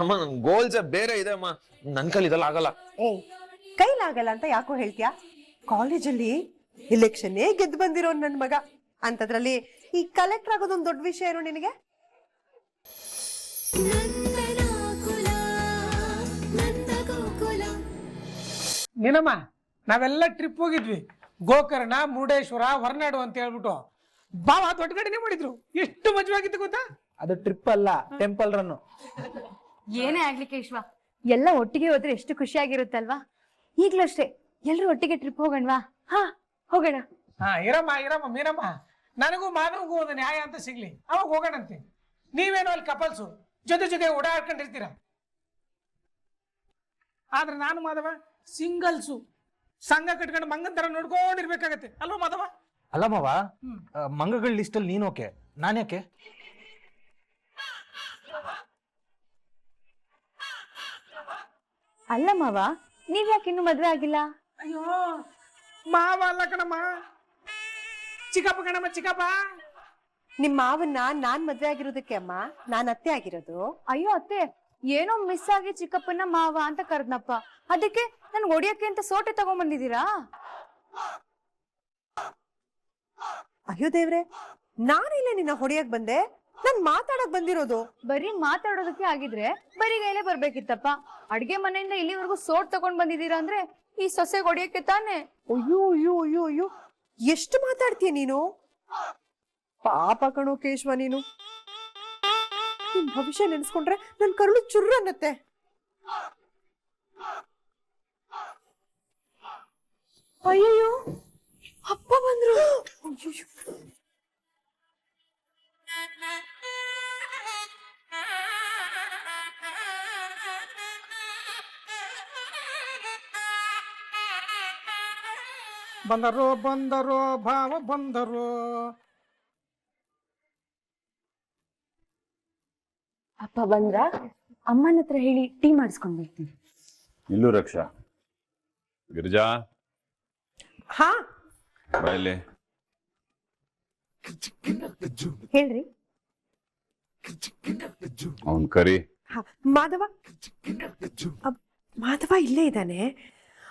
ಅಮ್ಮ ನನ್ ಗೋಲ್ಸ್ ಬೇರೆ ಇದೆ ಅಮ್ಮ. ನನ್ ಕೈಲಿ ಇದೆಲ್ಲ ಆಗಲ್ಲ. ಏ ಕೈಲಾಗಲ್ಲ ಅಂತ ಯಾಕೋ ಹೇಳ್ತೀಯಾ? ಕಾಲೇಜಲ್ಲಿ ಏ ಗೆದ್ದು ಬಂದಿರೋ ನನ್ ಮಗ. ಅಂತದ್ರಲ್ಲಿ ಈ ಕಲೆಕ್ಟರ್ ಆಗೋದೊಂದು ದೊಡ್ಡ ವಿಷಯ ಏನು ನಿನಗೆ? ನಂದನಾಕುಲ ನಂದಗೋಕುಲ ನೀನಮ್ಮ ನಾವೆಲ್ಲ ಟ್ರಿಪ್ ಹೋಗಿದ್ವಿ. ಗೋಕರ್ಣ ಮುರುಡೇಶ್ವರ ಹೊರನಾಡು ಅಂತ ಹೇಳ್ಬಿಟ್ಟು. ಬಾವ ದೊಡ್ಡ ಗಡಿನೇ ಮಾಡಿದ್ರು. ಎಷ್ಟು ಮಜವಾಗಿತ್ತು ಗೊತ್ತಾ? ಅದು ಟ್ರಿಪ್ ಅಲ್ಲ ಟೆಂಪಲ್ ರನ್ನು ಏನೇ ಆಗ್ಲಿ ಕೇಶ್ವ ಎಲ್ಲ ಒಟ್ಟಿಗೆ ಹೋದ್ರೆ ಎಷ್ಟು ಖುಷಿಯಾಗಿರುತ್ತಲ್ವಾ? ಈಗ್ಲೂ ಅಷ್ಟೇ ಎಲ್ರು ಒಟ್ಟಿಗೆ ಟ್ರಿಪ್ ಹೋಗೋಣವಾ ಹಾ ಹೋಗೋಣ. ಹಾ ಇರಮ್ಮ ಇರಮ್ಮ ಮೀರಮ್ಮ. ನನಗೂ ಮಾನವಗೂ ಒಂದು ನ್ಯಾಯ ಅಂತ ಸಿಗ್ಲಿ. ಅವಾಗ ಹೋಗೋಣಂತೆ. ನೀವೇನೋ ಅಲ್ಲಿ ಕಪಲ್ಸು ಜೊತೆ ಜೊತೆ ಓಡಾಡ್ಕೊಂಡಿರ್ತೀರ? ಆದ್ರೆ ನಾನು ಮಾಧವ ಸಿಂಗಲ್ಸು. ಸಂಘ ಕಟ್ಕೊಂಡು ಮಂಗನ್ ತರ ನೋಡ್ಕೊಂಡಿರ್ಬೇಕಾಗತ್ತೆ. ಅಲ್ವಾ ಮಾಧವ? ಅಲ್ಲ ಮಾವ ಹ್ಮ್. ಮಂಗಗಳ ಲಿಸ್ಟ್ ಅಲ್ಲಿ ನೀನ್ ಓಕೆ ನಾನ್ ಯಾಕೆ ಅಲ್ಲ ಮಾವ ನೀವ್ ಯಾಕೆ ಇನ್ನು ಮದ್ವೆ ಆಗಿಲ್ಲ? ಅಯ್ಯೋ ಮಾವ ಅಲ್ಲ ಕಣಮ್ಮ. ಚಿಕ್ಕಪ್ಪ ಕಣಮ್ಮ ಚಿಕ್ಕಪ್ಪ. ನಿಮ್ ಮಾವನ್ನ ನಾನ್ ಮದ್ವೆ ಆಗಿರೋದಕ್ಕೆ ಅಮ್ಮ ನಾನ್ ಅತ್ತೆ ಆಗಿರೋದು. ಅಯ್ಯೋ ಅತ್ತೆ ಏನೋ ಮಿಸ್ ಆಗಿ ಚಿಕ್ಕಪ್ಪನ ಮಾವ ಅಂತ ಕರೆದ್ನಪ್ಪ. ಅದಕ್ಕೆ ನನ್ ಒಡಿಯಕ್ಕೆ ಅಂತ ಸೋಟೆ ತಗೊಂಡ್ಬಂದಿದ್ದೀರಾ ಅಯ್ಯೋ ದೇವ್ರೆ ನಾನಿಲ್ಲ ನಿನ್ನ ಹೊಡಿಯಕ್ ಬಂದೆ? ನಾನ್ ಮಾತಾಡಕ್ ಬಂದಿರೋದು. ಬರೀ ಮಾತಾಡೋದಕ್ಕೆ ಆಗಿದ್ರೆ ಬರೀ ಗೈಲೆ ಬರ್ಬೇಕಿತ್ತಪ್ಪ. ಅಡ್ಗೆ ಮನೆಯಿಂದ ಇಲ್ಲಿವರೆಗೂ ಸೋಟ್ ತಗೊಂಡ್ ಬಂದಿದ್ದೀರಾ ಅಂದ್ರೆ ಈ ಸೊಸೆ ಹೊಡಿಯಕ್ಕೆ ತಾನೆ? ಅಯ್ಯೋ ಅಯ್ಯೋ ಅಯ್ಯೋ ಅಯ್ಯೋ. ಎಷ್ಟು ಮಾತಾಡ್ತೀಯ ನೀನು? ಪಾಪ ಕಣೋ ಕೇಶವ ನೀನು. ನಿನ್ ಭವಿಷ್ಯ ನೆನೆಸ್ಕೊಂಡ್ರೆ ನನ್ ಕರುಳು ಚುರ್ರ ಅನ್ನತ್ತೆ. ಅಯ್ಯೋ ಅಪ್ಪ ಬಂದ್ರು. ಅಯ್ಯಯ್ಯೋ. ಬಂದರು ಬಂದರೋ ಭಾವ ಬಂದರೋ. ಅಪ್ಪ ಬಂದ್ರ? ಅಮ್ಮನ ಹತ್ರ ಹೇಳಿ ಟೀ ಮಾಡಿಸ್ಕೊಂಡ್ ಬರ್ತೀನಿ. ಇಲ್ಲೂ ರಕ್ಷಾ. ಗಿರಿಜಾ? ಹಾ? ಬಾಯಲ್ಲಿ ಹೇಳ್ರಿ. ಅವನ್ ಕರಿ. ಹಾ ಮಾಧವ? ಅಬ್- ಮಾಧವ ಇಲ್ಲೇ ಇದ್ದಾನೆ.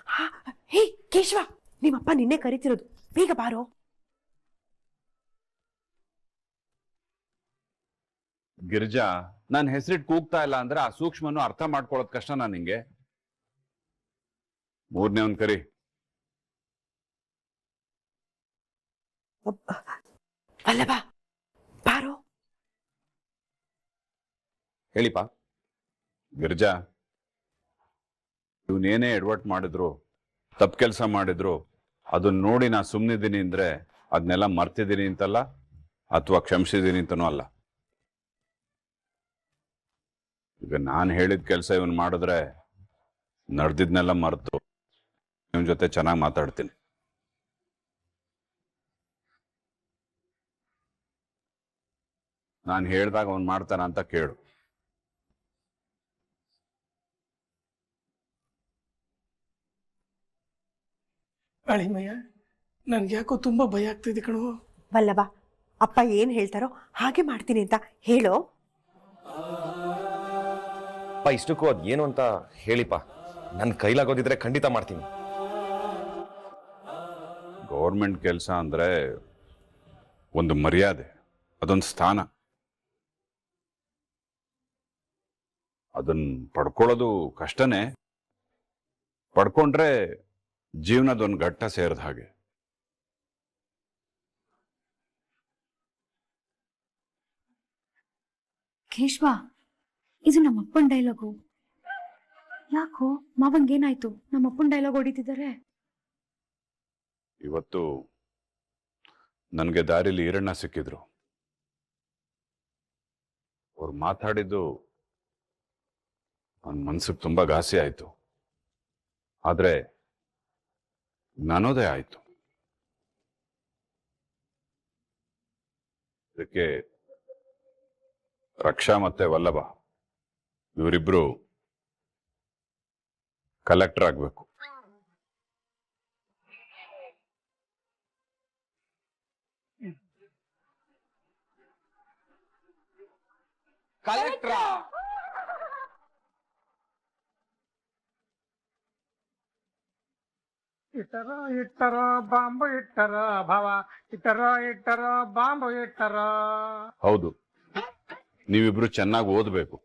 ಹಾ ಹೇ ಕೇಶವ. ನಿಮ್ಮಪ್ಪ ನಿನ್ನೆ ಕರಿತಿರೋದು. ಬೇಗ ಬಾರೋ. ಗಿರಿಜಾ ನಾನು ಹೆಸರಿಟ್ ಕೂಗ್ತಾ ಇಲ್ಲ ಅಂದ್ರೆ ಆ ಸೂಕ್ಷ್ಮನು ಅರ್ಥ ಮಾಡ್ಕೊಳ್ಳೋದ್ ಕಷ್ಟ ನಾನು ನಿಂಗೆ. ಮೂರನೇ ಒಂದ್ ಕರಿ. ವಲ್ಲಭ ಬಾರೋ. ಹೇಳಿಪ್ಪ. ಗಿರ್ಜಾ ಇವನೇನೇ ಎಡ್ವರ್ಟ್ ಮಾಡಿದ್ರು ತಪ್ಪು ಕೆಲಸ ಮಾಡಿದ್ರು ಅದನ್ನ ನೋಡಿ ನಾ ಸುಮ್ಮನಿದ್ದೀನಿ ಅಂದ್ರೆ ಅದನ್ನೆಲ್ಲ ಮರ್ತಿದ್ದೀನಿ ಅಂತಲ್ಲ, ಅಥವಾ ಕ್ಷಮಿಸಿದ್ದೀನಿ ಅಂತನೂ ಅಲ್ಲ. ಈಗ ನಾನು ಹೇಳಿದ ಕೆಲಸ ಇವನ್ ಮಾಡಿದ್ರೆ ನಡೆದಿದ್ನೆಲ್ಲ ಮರೆತು ಇವನ್ ಜೊತೆ ಚೆನ್ನಾಗಿ ಮಾತಾಡ್ತೀನಿ. ನಾನು ಹೇಳ್ದಾಗ ಅವ್ನು ಮಾಡ್ತಾನ ಅಂತ ಕೇಳು. ಅಳಿಮಯ್ಯ ನನ್ಗೆ ಯಾಕೋ ತುಂಬಾ ಭಯ ಆಗ್ತಿದೆ ಕಣೋ. ವಲ್ಲಭ ಅಪ್ಪ ಏನ್ ಹೇಳ್ತಾರೋ ಹಾಗೆ ಮಾಡ್ತೀನಿ ಅಂತ ಹೇಳೋ. ಅಪ್ಪ ಇಷ್ಟಕ್ಕೂ ಅದ್ ಏನು ಅಂತ ಹೇಳಿಪ್ಪ. ನನ್ ಕೈಲಾಗೋದಿದ್ರೆ ಖಂಡಿತ ಮಾಡ್ತೀನಿ. ಗೌರ್ಮೆಂಟ್ ಕೆಲಸ ಅಂದ್ರೆ ಒಂದು ಮರ್ಯಾದೆ ಅದೊಂದು ಸ್ಥಾನ. ಅದನ್ನ ಪಡ್ಕೊಳ್ಳೋದು ಕಷ್ಟನೇ. ಪಡ್ಕೊಂಡ್ರೆ ಜೀವನದೊಂದು ಘಟ್ಟ ಸೇರಿದ ಹಾಗೆ. ಕೇಶ್ವ ಇದು ನಮ್ಮ ಅಪ್ಪನ್ ಡೈಲಾಗು ಯಾಕೋ ಮಾವಂಗೇನಾಯ್ತು ನಮ್ಮ ಅಪ್ಪನ್ ಡೈಲಾಗ್ ಹೊಡಿತಿದ್ದಾರೆ. ಇವತ್ತು ನನಗೆ ದಾರಿಲಿ ಈರಣ್ಣ ಸಿಕ್ಕಿದ್ರು. ಅವ್ರು ಮಾತಾಡಿದ್ದು ನನ್ನ ಮನ್ಸಿಗೆ ತುಂಬಾ ಘಾಸಿ ಆಯ್ತು. ಆದ್ರೆ ಜ್ಞಾನೋದಯ ಆಯ್ತು. ಇದಕ್ಕೆ ರಕ್ಷಾ ಮತ್ತೆ ವಲ್ಲಭ ಇವರಿಬ್ರು ಕಲೆಕ್ಟರ್ ಆಗ್ಬೇಕು. ಕಲೆಕ್ಟ್ರ ಇಟ್ಟರ ಇಟ್ಟರ ಬಾಂಬ ಇಟ್ಟರ ಭವ. ಇಟ್ಟರ ಇಟ್ಟರ ಬಾಂಬು ಇಟ್ಟರ. ಹೌದು. ನೀವಿಬ್ರು ಚೆನ್ನಾಗಿ ಓದ್ಬೇಕು.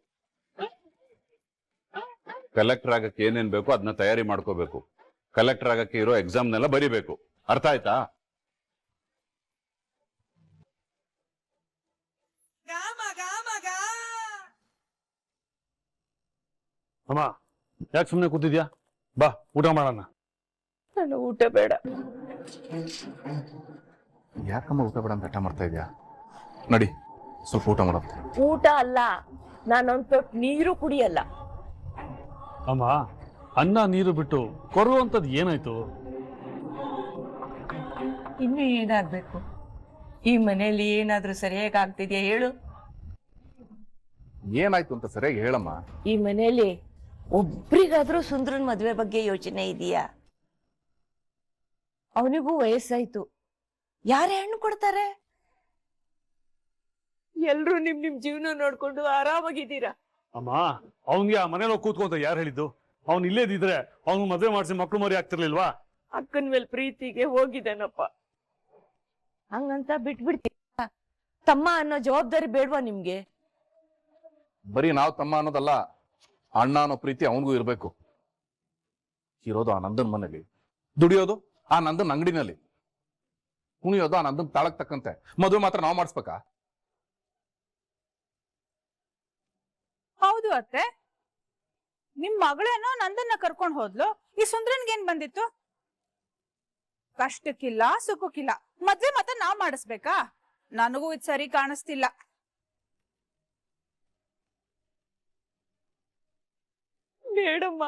ಕಲೆಕ್ಟರ್ ಆಗಕ್ಕೆ ಏನೇನ್ ಬೇಕೋ ಅದನ್ನ ತಯಾರಿ ಮಾಡ್ಕೋಬೇಕು. ಕಲೆಕ್ಟರ್ ಆಗಕ್ಕೆ ಇರೋ ಎಕ್ಸಾಮ್ನೆಲ್ಲ ಬರಿಬೇಕು. ಅರ್ಥ ಆಯ್ತಾ? ಅಮ್ಮ ಯಾಕೆ ಸುಮ್ಮನೆ ಕೂತಿದ್ಯಾ? ಬಾ ಊಟ ಮಾಡೋಣ. ನಾನು ಊಟ ಬೇಡ. ಯಾಕಮ್ಮ ಊಟ ಬೇಡ ಅಂತ ಹಠ ಮಾಡ್ತಾ ಇದೆಯಾ? ನಡಿ ಸ್ವಲ್ಪ ಊಟ ಮಾಡೋದು ಊಟ ಅಲ್ಲ ನಾನೊಂದ್ ತೊಟ್ಟು ನೀರು ಕುಡಿಯಲ್ಲ. ಅಮ್ಮ ಅನ್ನ ನೀರು ಬಿಟ್ಟು ಕೊರುವಂಥದ್ದು ಏನಾಯ್ತು? ಇನ್ನು ಏನಾಗ್ಬೇಕು? ಈ ಮನೆಯಲ್ಲಿ ಏನಾದ್ರೂ ಸರಿಯಾಗಿ ಆಗ್ತಿದ್ಯಾ ಹೇಳು. ಏನಾಯ್ತು ಅಂತ ಸರಿಯಾಗಿ ಹೇಳಮ್ಮ. ಈ ಮನೆಯಲ್ಲಿ ಒಬ್ರಿಗಾದ್ರೂ ಸುಂದ್ರನ್ ಮದ್ವೆ ಬಗ್ಗೆ ಯೋಚನೆ ಇದೆಯಾ? ಅವನಿಗೂ ವಯಸ್ಸಾಯ್ತು. ಯಾರೇ ಹೆಣ್ಣು ಕೊಡ್ತಾರೆ? ಎಲ್ರು ನಿಮ್ ನಿಮ್ ಜೀವನ ನೋಡ್ಕೊಂಡು ಆರಾಮಾಗಿದ್ದೀರಾ? ಅಮ್ಮ ಅವನ್ಗೆ ಆ ಮನೇಲಿ ಹೋಗಿ ಕೂತ್ಕೊಂತ ಯಾರು ಹೇಳಿದ್ದು? ಅವ್ನು ಇಲ್ಲೇ ಇದ್ದಿದ್ರೆ ಅವ್ನು ಮದುವೆ ಮಾಡಿಸಿ ಮಕ್ಳು ಮರಿ ಆಗ್ತಿರ್ಲಿಲ್ವಾ? ಅಕ್ಕನ ಮೇಲೆ ಪ್ರೀತಿಗೆ ಹೋಗಿದ್ದಾನಪ್ಪ. ಹಂಗಂತ ಬಿಟ್ಬಿಡ್ತೀಯ ತಮ್ಮ ಅನ್ನೋ ಜವಾಬ್ದಾರಿ ಬೇಡವಾ ನಿಮ್ಗೆ? ಬರೀ ನಾವು ತಮ್ಮ ಅನ್ನೋದಲ್ಲ ಅಣ್ಣ ಅನ್ನೋ ಪ್ರೀತಿ ಅವನಿಗೂ ಇರಬೇಕು. ಇರೋದು ಆ ನಂದನ್ ಮನೇಲಿ. ದುಡಿಯೋದು ಆ ನಂದನ್ ಅಂಗಡಿನಲ್ಲಿ. ಕುಣಿಯೋದು ಆ ನಂದನ್ ತಾಳಕ್ ತಕ್ಕಂತೆ. ಮದುವೆ ಮಾತ್ರ ನಾವು ಮಾಡಿಸ್ಬೇಕಾ? ಹೌದು ಅತ್ತೆ. ನಿಮ್ ಮಗಳೇನೋ ನಂದನ್ನ ಕರ್ಕೊಂಡ್ ಹೋದ್ಲು ಈ ಸುಂದ್ರನ್ಗೇನ್ ಬಂದಿತ್ತು? ಕಷ್ಟಕ್ಕಿಲ್ಲ ಸುಖಕ್ಕಿಲ್ಲ. ಮದ್ವೆ ಮಾತ್ರ ನಾವ್ ಮಾಡಿಸ್ಬೇಕಾ? ನನಗೂ ಇದು ಸರಿ ಕಾಣಿಸ್ತಿಲ್ಲ. ಬೇಡಮ್ಮ.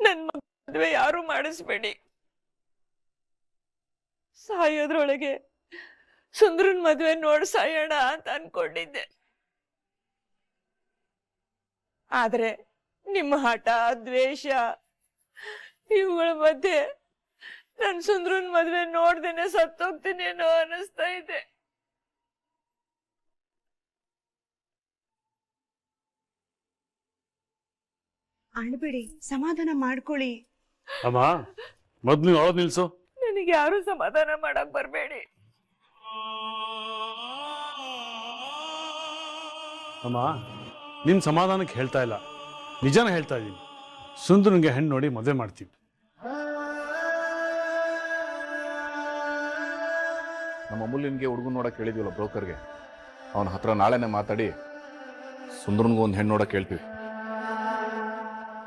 ನನ್ ಮದ್ವೆ ಯಾರು ಮಾಡಿಸ್ಬೇಡಿ. ಸಾಯೋದ್ರೊಳಗೆ ಸುಂದ್ರನ್ ಮದ್ವೆ ನೋಡ್ ಸಾಯೋಣ ಅಂತ ಅನ್ಕೊಂಡಿದ್ದೆ. ಆದ್ರೆ ನಿಮ್ಮ ಹಠ ದ್ವೇಷ ಇವುಗಳ ಮಧ್ಯೆ ನನ್ ಸುಂದ್ರನ್ ಮದ್ವೆ ನೋಡ್ದೇನೆ ಸತ್ತೋಗ್ತೀನೇನೋ ಅನಿಸ್ತಾ ಇದೆ. ಅಳ್ಬಿಡಿ ಸಮಾಧಾನ ಮಾಡ್ಕೊಳ್ಳಿ. ಅಮ್ಮ ಮೊದ್ಲು ಅಳೋದ್ ನಿಲ್ಸು. ನನಗೆ ಯಾರು ಸಮಾಧಾನ ಮಾಡಕ್ ಬರಬೇಡಿ. ಅಮ್ಮ ನಿನ್ ಸಮಾಧಾನಕ್ಕೆ ಹೇಳ್ತಾ ಇಲ್ಲ. ನಿಜಾನ ಹೇಳ್ತಾ ಇದ್ದೀನಿ ಸುಂದರನಿಗೆ ಹೆಣ್ಣು ನೋಡಿ ಮದುವೆ ಮಾಡ್ತೀವಿ. ನಮ್ಮ ಅಮೂಲ್ಯನ್ಗೆ ಹುಡುಗನ್ ನೋಡಕ್ ಹೇಳಿದ್ವಲ್ಲ ಬ್ರೋಕರ್ಗೆ? ಅವನ ಹತ್ರ ನಾಳೆನೆ ಮಾತಾಡಿ ಸುಂದರನ್ಗೂ ಒಂದು ಹೆಣ್ಣು ನೋಡಕ್ ಹೇಳ್ತೀವಿ.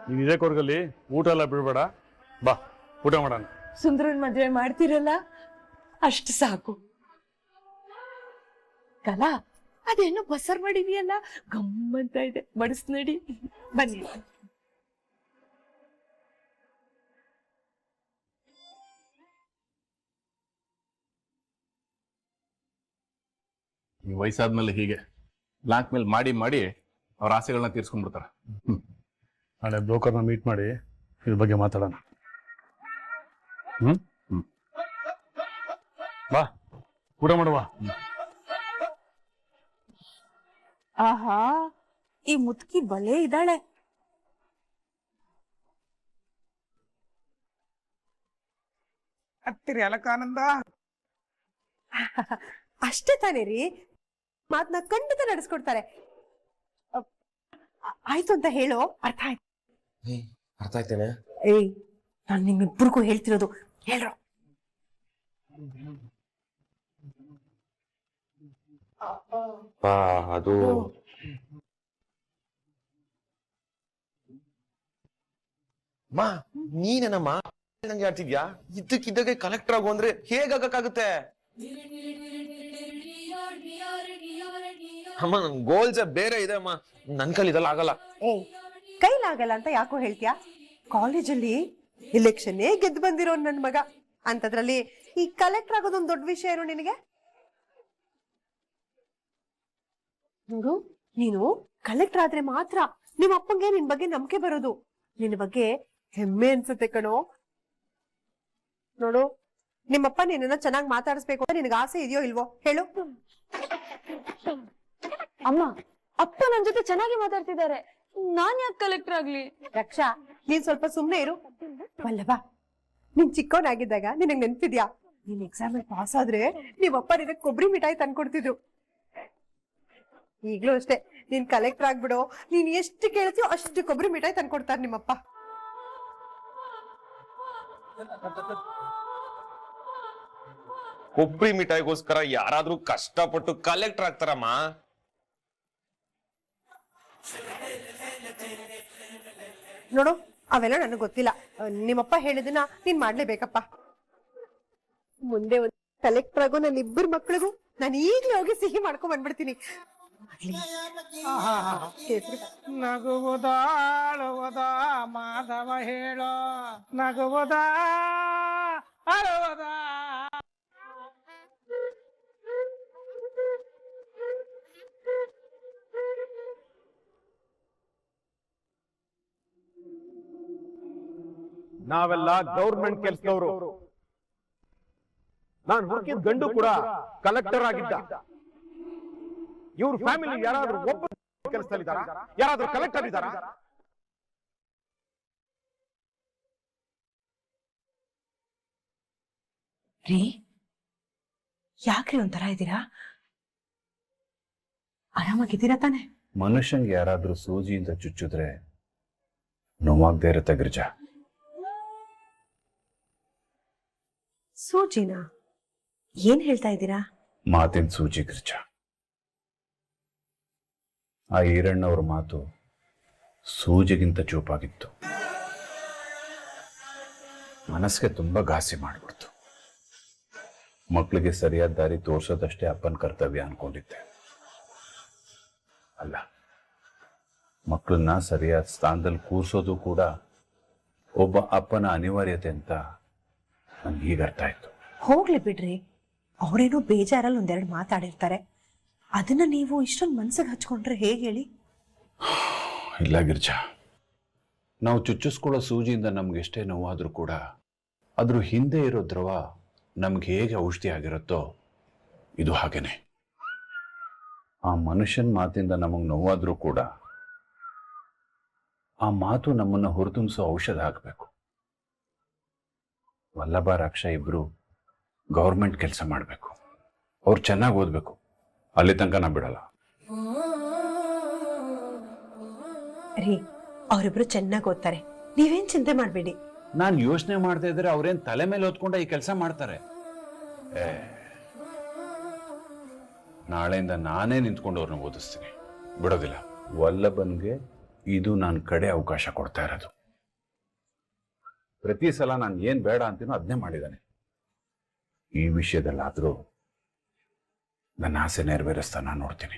ನೀನು ಇದೇ ಕೊರ್ಗಲ್ಲಿ ಊಟ ಎಲ್ಲ ಬಿಡಬೇಡ. ಬಾ ಊಟ ಮಾಡೋಣ. ಸುಂದರನ್ ಮದ್ವೆ ಮಾಡ್ತಿರಲ್ಲ? ಅಷ್ಟು ಸಾಕು. ಕಲಾ ಅದೇನೋ ಬಸರ್ ಮಾಡಿದೀಯಲ್ಲ? ಗಮ್ಮಂತ ಇದೆ. ಬಡಿಸ್ ನಡಿ. ಬನ್ನಿ. ಈ ವಯಸ್ಸಾದ್ಮೇಲೆ ಹೀಗೆ. ಬ್ಲಾಕ್ ಮೇಲ್ ಮಾಡಿ ಮಾಡಿ ಅವ್ರ ಆಸೆಗಳನ್ನ ತೀರ್ಸ್ಕೊಂಡ್ಬಿಡ್ತಾರೆ. ನಾಳೆ ಬ್ರೋಕರ್ನ ಮೀಟ್ ಮಾಡಿ ಇದ್ರ ಬಗ್ಗೆ ಮಾತಾಡೋಣ. ಹ್ಮ್? ಹ್ಮ್. ಬಾ ಊಟ ಮಾಡುವ ಆಹಾ ಈ ಮುತ್ಕಿ ಬಲೇ ಇದ್ದಾಳೆ. ಹತ್ತಿರಿ ಅಲಕಾನಂದ. ಅಷ್ಟೇ ತಾನೇ ರೀ. ಮಾತನ್ನ ಖಂಡಿತ ನಡೆಸ್ಕೊಡ್ತಾರೆ. ಆಯ್ತು ಅಂತ ಹೇಳು ಅರ್ಥ ಆಯ್ತು. ಅರ್ಥ ಆಯ್ತೇನೆ? ಏಯ್ ನಾನು ನಿಮ್ಮಿಬ್ಬರಿಗೂ ಹೇಳ್ತಿರೋದು ಹೇಳ್ರೋ. ಅದು. ಮಾ ನೀನೇನಮ್ಮ ನಂಗೆ ಆಡ್ತಿದ್ಯಾ? ಇದ್ದಕ್ಕಿದ್ದಾಗೆ ಕಲೆಕ್ಟರ್ ಆಗು ಅಂದ್ರೆ ಹೇಗಾಗಕ್ಕಾಗುತ್ತೆ ಅಮ್ಮ ನನ್ ಗೋಲ್ಸ್ ಬೇರೆ ಇದೆ ಅಮ್ಮ. ನನ್ ಕೈಲಿ ಇದೆಲ್ಲ ಆಗಲ್ಲ. ಏಯ್ ಕೈಲಾಗಲ್ಲ ಅಂತ ಯಾಕೋ ಹೇಳ್ತೀಯಾ? ಕಾಲೇಜಲ್ಲಿ ಇಲೆಕ್ಷನ್ನೇ ಗೆದ್ದು ಬಂದಿರೋ ನನ್ ಮಗ. ಅಂತದ್ರಲ್ಲಿ ಈ ಕಲೆಕ್ಟರ್ ಆಗೋದೊಂದು ದೊಡ್ಡ ವಿಷಯ ಏನು ನಿನಗೆ? ನೋಡು ನೀನು ಕಲೆಕ್ಟರ್ ಆದ್ರೆ ಮಾತ್ರ ನಿಮ್ಮ ಅಪ್ಪಂಗೆ ನಿನ್ ಬಗ್ಗೆ ನಂಬಿಕೆ ಬರೋದು. ನಿನ್ನ ಬಗ್ಗೆ ಹೆಮ್ಮೆ ಅನ್ಸುತ್ತೆ ಕಣೋ. ನೋಡು ನಿಮ್ಮಪ್ಪ ನಿನ್ನ ಚೆನ್ನಾಗಿ ಮಾತಾಡಿಸ್ಬೇಕು ಅಂತ ನಿನಗೆ ಆಸೆ ಇದೆಯೋ ಇಲ್ವೋ? ಹೇಳು. ಅಮ್ಮ ಅಪ್ಪ ನನ್ ಜೊತೆ ಚೆನ್ನಾಗಿ ಮಾತಾಡ್ತಿದ್ದಾರೆ. ನಾನ್ ಯಾಕೆ ಕಲೆಕ್ಟರ್ ಆಗ್ಲಿ? ರಕ್ಷಾ ನೀನ್ ಸ್ವಲ್ಪ ಸುಮ್ನೆ ಇರು. ವಲ್ಲಭ ನೀನ್ ಚಿಕ್ಕವನಾಗಿದ್ದಾಗ ನಿನಗ್ ನೆನ್ಪಿದ್ಯಾ? ನೀನ್ ಎಕ್ಸಾಮ್ ಪಾಸ್ ಆದ್ರೆ ನೀವಪ್ಪ ನಿನಗ್ ಕೊಬ್ಬರಿ ಮಿಠಾಯಿ ತಂದ್ಕೊಡ್ತಿದ್ರು. ಈಗ್ಲೂ ಅಷ್ಟೇ ನೀನ್ ಕಲೆಕ್ಟರ್ ಆಗ್ಬಿಡು. ನೀನ್ ಎಷ್ಟು ಕೇಳ್ತೀಯೋ ಅಷ್ಟು ಕೊಬ್ಬರಿ ಮಿಠಾಯಿ ತಂದ್ಕೊಡ್ತಾರ ನಿಮ್ಮಪ್ಪ. ಕೊಬ್ಬರಿ ಮಿಠಾಯಿಗೋಸ್ಕರ ಯಾರಾದ್ರೂ ಕಷ್ಟಪಟ್ಟು ಕಲೆಕ್ಟರ್ ಆಗ್ತಾರಮ್ಮ. ನೋಡು ಅವೆಲ್ಲ ನನಗ್ ಗೊತ್ತಿಲ್ಲ. ನಿಮ್ಮಪ್ಪ ಹೇಳಿದನ್ನ ನೀನ್ ಮಾಡ್ಲೇಬೇಕಪ್ಪ ಮುಂದೆ ಒಂದು ಕಲೆಕ್ಟರ್ ಆಗೋ ನನ್ನ ಇಬ್ಬರು ಮಕ್ಳಿಗೂ ನಾನು ಈಗ್ಲೇ ಹೋಗಿ ಸಿಹಿ ಮಾಡ್ಕೊಂಡ್ ಬಂದ್ಬಿಡ್ತೀನಿ. ನಗುವುದಾಳುವುದ. ಮಾಧವ ಹೇಳೋ ನಗುವುದ ನಾವೆಲ್ಲ ಗೌರ್ಮೆಂಟ್ ಕೆಲಸದವರು. ನಾನು ಹುಡುಕಿದ ಗಂಡು ಕೂಡ ಕಲೆಕ್ಟರ್ ಆಗಿದ್ದ. ಇವ್ರ ಫ್ಯಾಮಿಲಿ ಯಾರಾದ್ರೂ ಒಬ್ಬ ಕೆಲಸದಲ್ಲಿದ್ದಾರ? ಯಾರಾದ್ರೂ ಕಲೆಕ್ಟರ್ ಇದ್ದಾರಾ? ರೀ ಯಾಕ್ರಿ ಒಂಥರ ಇದ್ದೀರಾ? ಆರಾಮಾಗಿದ್ದೀರಾ ತಾನೆ? ಮನುಷ್ಯಂಗೆ ಯಾರಾದ್ರೂ ಸೂಜಿಯಿಂದ ಚುಚ್ಚಿದ್ರೆ ನೋವಾಗ್ದೇ ಇರುತ್ತೆ ಗಿರಿಜ. ಸೂಜಿನಾ? ಏನ್ ಹೇಳ್ತಾ ಇದ್ದೀರಾ? ಮಾತಿನ ಸೂಜಿ ಕೃಚ ಆ ಈರಣ್ಣವ್ರ ಮಾತು ಸೂಜಿಗಿಂತ ಚೂಪಾಗಿತ್ತು. ಮನಸ್ಸಿಗೆ ತುಂಬಾ ಘಾಸಿ ಮಾಡ್ಬಿಡ್ತು. ಮಕ್ಕಳಿಗೆ ಸರಿಯಾದ ದಾರಿ ತೋರ್ಸೋದಷ್ಟೇ ಅಪ್ಪನ ಕರ್ತವ್ಯ ಅನ್ಕೊಂಡಿದ್ದೆ. ಅಲ್ಲ ಮಕ್ಕಳನ್ನ ಸರಿಯಾದ ಸ್ಥಾನದಲ್ಲಿ ಕೂರ್ಸೋದು ಕೂಡ ಒಬ್ಬ ಅಪ್ಪನ ಅನಿವಾರ್ಯತೆ ಅಂತ ನನ್ಗೆ ಈಗ ಅರ್ಥ ಆಯ್ತು. ಹೋಗ್ಲಿ ಬಿಡ್ರಿ. ಅವರೇನೋ ಬೇಜಾರಲ್ಲಿ ಒಂದೆರಡು ಮಾತಾಡಿರ್ತಾರೆ. ಅದನ್ನ ನೀವು ಇಷ್ಟೊಂದು ಮನ್ಸಿಗೆ ಹಚ್ಕೊಂಡ್ರೆ ಹೇಗೆ ಹೇಳಿ? ಇಲ್ಲ ಗಿರ್ಜಾ. ನಾವು ಚುಚ್ಚಿಸ್ಕೊಳ್ಳೋ ಸೂಜಿಯಿಂದ ನಮ್ಗೆ ಎಷ್ಟೇ ನೋವಾದರೂ ಕೂಡ ಅದ್ರ ಹಿಂದೆ ಇರೋ ದ್ರವ ನಮ್ಗೆ ಹೇಗೆ ಔಷಧಿ ಆಗಿರುತ್ತೋ ಇದು ಹಾಗೇನೆ. ಆ ಮನುಷ್ಯನ ಮಾತಿಂದ ನಮಗೆ ನೋವಾದರೂ ಕೂಡ ಆ ಮಾತು ನಮ್ಮನ್ನು ಹುರಿದುಂಬಿಸೋ ಔಷಧ ಆಗಬೇಕು ವಲ್ಲಭ ರಾಕ್ಷ ಇಬ್ರು ಗೌರ್ಮೆಂಟ್ ಕೆಲಸ ಮಾಡಬೇಕು. ಅವ್ರು ಚೆನ್ನಾಗಿ ಓದಬೇಕು. ಅಲ್ಲಿ ತನಕ ನಾ ಬಿಡಲ್ಲ. ರೀ ಅವರಿಬ್ರು ಚೆನ್ನಾಗಿ ಓದ್ತಾರೆ. ನೀವೇನ್ ಚಿಂತೆ ಮಾಡಬೇಡಿ. ನಾನು ಯೋಚನೆ ಮಾಡ್ತಾ ಇದ್ರೆ ಅವ್ರೇನ್ ತಲೆ ಮೇಲೆ ಓದ್ಕೊಂಡು ಈ ಕೆಲಸ ಮಾಡ್ತಾರೆ. ಏ, ನಾಳೆಯಿಂದ ನಾನೇ ನಿಂತ್ಕೊಂಡು ಅವ್ರನ್ನ ಓದಿಸ್ತೀನಿ. ಬಿಡೋದಿಲ್ಲ. ವಲ್ಲಭನ್ಗೆ ಇದು ನಾನು ಕಡೆ ಅವಕಾಶ ಕೊಡ್ತಾ ಇರೋದು. ಪ್ರತಿ ಸಲ ನಾನು ಏನ್ ಬೇಡ ಅಂತೀನೋ ಅದನ್ನೇ ಮಾಡಿದ್ದಾನೆ ಈ ವಿಷಯದಲ್ಲಾದರೂ ನನ್ನ ಆಸೆ ನೆರವೇರಿಸ್ತಾ ನೋಡ್ತೀನಿ.